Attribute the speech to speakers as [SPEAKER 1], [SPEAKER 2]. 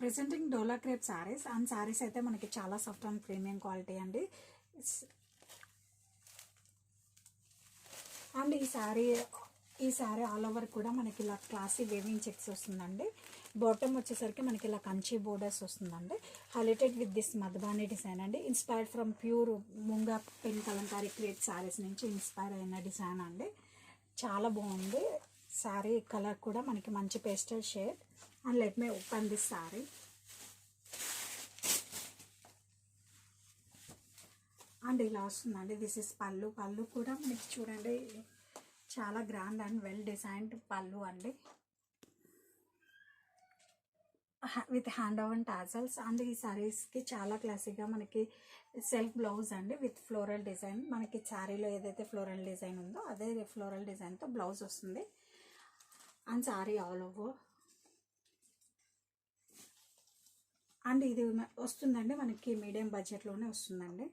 [SPEAKER 1] Presenting dola crepe saris and saris అయితే మనకి చాలా సాఫ్ట్ అండ్ ప్రీమియం క్వాలిటీ అండి. అండ్ ఈ శారీ ఈ శారీ ఆల్ ఓవర్ కూడా మనకి ఇలా క్లాసీ వేవింగ్ చెక్స్ వస్తుందండి. బాటమ్ వచ్చేసరికి మనకి ఇలా కంచి బోర్డర్స్ వస్తుందండి. Highlighted with this Madhubani design అండి. Inspired from pure munga pen kalamkari create saris నుంచి ఇన్స్పైర్ అయిన డిజైన్ అండి. చాలా బాగుంది. శారీ కలర్ కూడా మనకి మంచి pastel shade and let me open this sari and ఇలా వస్తుందండి. దిస్ ఇస్ పళ్ళు పళ్ళు కూడా మనకి చూడండి చాలా గ్రాండ్ అండ్ వెల్ డిజైన్డ్ పళ్ళు అండి. With hand woven tassels and ఈ సారీస్కి చాలా క్లాసిక్గా మనకి సెల్ఫ్ బ్లౌజ్ అండి. విత్ ఫ్లోరల్ డిజైన్ మనకి శారీలో ఏదైతే ఫ్లోరల్ డిజైన్ ఉందో అదే ఫ్లోరల్ డిజైన్తో బ్లౌజ్ వస్తుంది. And sari all over and ఇది వస్తుందండి మనకి మీడియం బడ్జెట్లోనే వస్తుందండి.